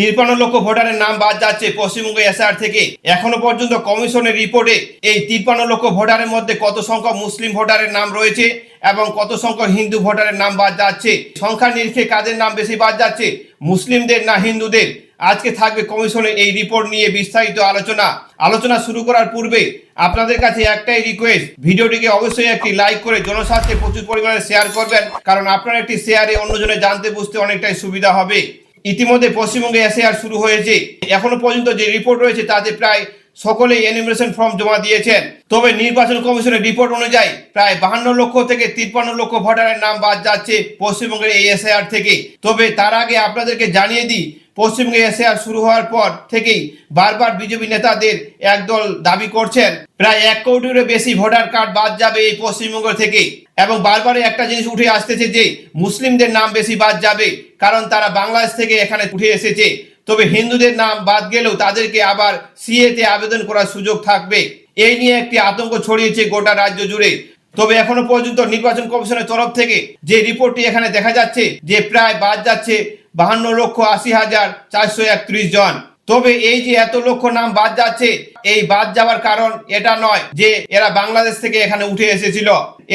তিরপান্ন লক্ষ ভোটারের নাম বাদ যাচ্ছে পশ্চিমবঙ্গ এসআর থেকে। এখনও পর্যন্ত কমিশনের রিপোর্টে এই তিরপান্ন লক্ষ ভোটারের মধ্যে কত সংখ্যক মুসলিম ভোটারের নাম রয়েছে এবং কত সংখ্যক হিন্দু ভোটারের নাম বাদ যাচ্ছে? সংখ্যা নিরিখে কাদের নাম বেশি বাদ যাচ্ছে? মুসলিমদের না হিন্দুদের? আজকে থাকবে কমিশনের এই রিপোর্ট নিয়ে বিস্তারিত আলোচনা। আলোচনা শুরু করার পূর্বে আপনাদের কাছে একটাই রিকোয়েস্ট ভিডিওটিকে অবশ্যই একটি লাইক করে জনস্বার্থে প্রচুর পরিমাণে শেয়ার করবেন, কারণ আপনার একটি শেয়ারে অন্যজনে জানতে বুঝতে অনেকটাই সুবিধা হবে। ইতিমধ্যে পশ্চিমবঙ্গে এসএআর শুরু হয়েছে। এখনও পর্যন্ত যে রিপোর্ট রয়েছে তাতে প্রায় সকলেই এনিমিনেশন ফর্ম জমা দিয়েছেন। তবে নির্বাচন কমিশনের রিপোর্ট অনুযায়ী প্রায় বাহান্ন লক্ষ থেকে তিপ্পান্ন লক্ষ ভোটারের নাম বাদ যাচ্ছে পশ্চিমবঙ্গের এই এসআইআর থেকে। তবে তার আগে আপনাদেরকে জানিয়ে দিই, পশ্চিমবঙ্গে এসআইআর শুরু হওয়ার পর থেকেই বারবার বিজেপি নেতাদের একদল দাবি করছেন, প্রায় এক কোটিরও বেশি ভোটার কার্ড বাদ যাবে এই পশ্চিমবঙ্গ থেকে। এবং বারবারই একটা জিনিস উঠে আসতেছে যে, মুসলিমদের নাম বেশি বাদ যাবে। কারণ তারা বাংলাদেশ থেকে এখানে উঠে এসেছে। তবে হিন্দুদের নাম বাদ গেলেও তাদেরকে আবার সিএতে আবেদন করার সুযোগ থাকবে। এই নিয়ে একটি আতঙ্ক ছড়িয়েছে গোটা রাজ্য জুড়ে। তবে এখনও পর্যন্ত নির্বাচন কমিশনের তরফ থেকে যে রিপোর্টটি এখানে দেখা যাচ্ছে, যে প্রায় বাদ যাচ্ছে বাহান্ন লক্ষ আশি হাজার চারশো একত্রিশ জন। তবে এই যে এত লক্ষ নাম বাদ যাচ্ছে, এই বাদ যাওয়ার কারণ এটা নয় যে এরা বাংলাদেশ থেকে এখানে উঠে এসেছিল।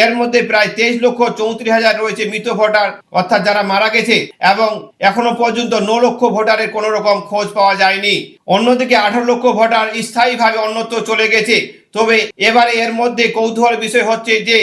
এর মধ্যে প্রায় তেইশ লক্ষ চৌত্রিশ হাজার রয়েছে মৃত ভোটার অর্থাৎ যারা মারা গেছে এবং এখনও পর্যন্ত ন লক্ষ ভোটারের কোনো রকম খোঁজ পাওয়া যায়নি। অন্যদিকে আঠারো লক্ষ ভোটার স্থায়ীভাবে অন্যত্র চলে গেছে। তবে এবারে এর মধ্যে কৌতূহল বিষয় হচ্ছে যে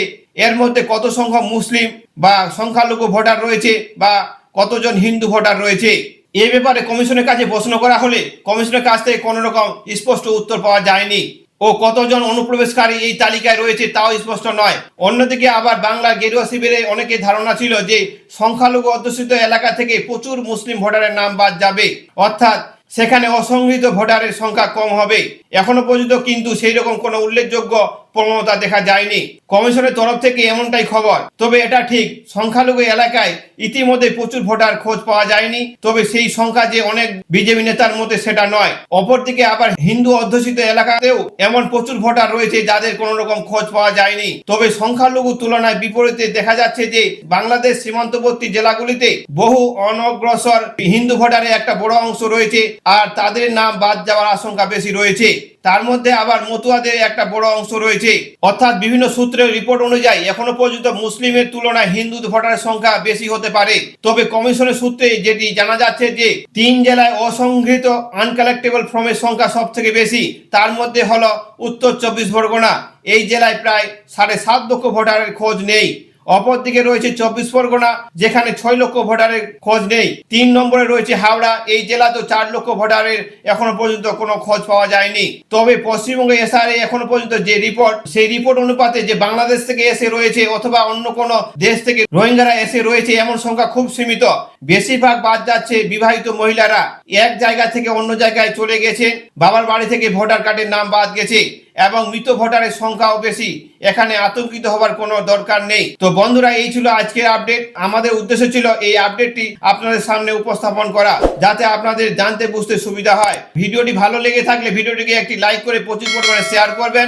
এর মধ্যে কত সংখ্যক মুসলিম বা সংখ্যালঘু ভোটার রয়েছে বা কতজন হিন্দু ভোটার রয়েছে। এ ব্যাপারে কমিশনের কাছে প্রশ্ন করা হলে কমিশনের কাছ থেকে কোনো রকম স্পষ্ট উত্তর পাওয়া যায়নি। ও কতজন অনুপ্রবেশকারী এই তালিকায় রয়েছে তাও স্পষ্ট নয়। অন্যদিকে আবার বাংলার গেরুয়া শিবিরে অনেকের ধারণা ছিল যে সংখ্যালঘু অধ্যুষিত এলাকা থেকে প্রচুর মুসলিম ভোটারের নাম বাদ যাবে। অর্থাৎ সেখানে অসংগৃহীত ভোটারের সংখ্যা কম হবে। এখনও পর্যন্ত কিন্তু সেই রকম কোনো উল্লেখযোগ্য প্রবণতা দেখা যায়নি। কমিশনের তরফ থেকে এমনটাই খবর। তবে এটা ঠিক, সংখ্যালঘু এলাকায় ইতিমধ্যে প্রচুর ভোটার খোঁজ পাওয়া যায়নি। তবে সেই সংখ্যা যে অনেক বিজেপি নেতার মধ্যে সেটা নয়। অপরদিকে আবার হিন্দু অধ্যুষিত এলাকাতেও এমন প্রচুর ভোটার রয়েছে যাদের কোনো রকম খোঁজ পাওয়া যায়নি। তবে সংখ্যালঘু তুলনায় বিপরীতে দেখা যাচ্ছে যে বাংলাদেশ সীমান্তবর্তী জেলাগুলিতে বহু অনগ্রসর হিন্দু ভোটারের একটা বড় অংশ রয়েছে। আর তাদের নাম বাদ যাওয়ার আশঙ্কা বেশি রয়েছে। তার মধ্যে আবার মতুয়াদের একটা বড় অংশ রয়েছে। অর্থাৎ বিভিন্ন সূত্রের রিপোর্ট অনুযায়ী এখনও পর্যন্ত মুসলিমের তুলনায় হিন্দু ভোটারের সংখ্যা বেশি হতে পারে। তবে কমিশনের সূত্রে যেটি জানা যাচ্ছে যে, তিন জেলায় অসংগৃহীত আনকালেক্টেবল ফর্মের সংখ্যা সব থেকে বেশি। তার মধ্যে হলো উত্তর চব্বিশ পরগনা। এই জেলায় প্রায় সাড়ে সাত লক্ষ ভোটারের খোঁজ নেই। অপরদিকে রয়েছে চব্বিশ পরগনা, যেখানে ছয় লক্ষ ভোটারের খোঁজ নেই। তিন নম্বরে রয়েছে হাওড়া, এই জেলাতেও চার লক্ষ ভোটারের এখনও পর্যন্ত কোনো খোঁজ পাওয়া যায়নি। তবে পশ্চিমবঙ্গে এসআরএ এখনও পর্যন্ত যে রিপোর্ট, সেই রিপোর্ট অনুপাতে যে বাংলাদেশ থেকে এসে রয়েছে অথবা অন্য কোনো দেশ থেকে রোহিঙ্গারা এসে রয়েছে, এমন সংখ্যা খুব সীমিত। বেশিরভাগ বাদ যাচ্ছে বিবাহিত মহিলারা। এক জায়গা থেকে অন্য জায়গায় চলে গেছে। বাবার বাড়ি থেকে ভোটার কার্ডের নাম বাদ গেছে। এবং মৃত ভোটারের সংখ্যাও বেশি। এখানে আতঙ্কিত হবার কোনো দরকার নেই। তো বন্ধুরা, এই ছিল আজকের আপডেট। আমাদের উদ্দেশ্য ছিল এই আপডেটটি আপনাদের সামনে উপস্থাপন করা, যাতে আপনাদের জানতে বুঝতে সুবিধা হয়। ভিডিওটি ভালো লেগে থাকলে ভিডিওটিকে একটি লাইক করে প্রচুর পরিমাণে শেয়ার করবেন।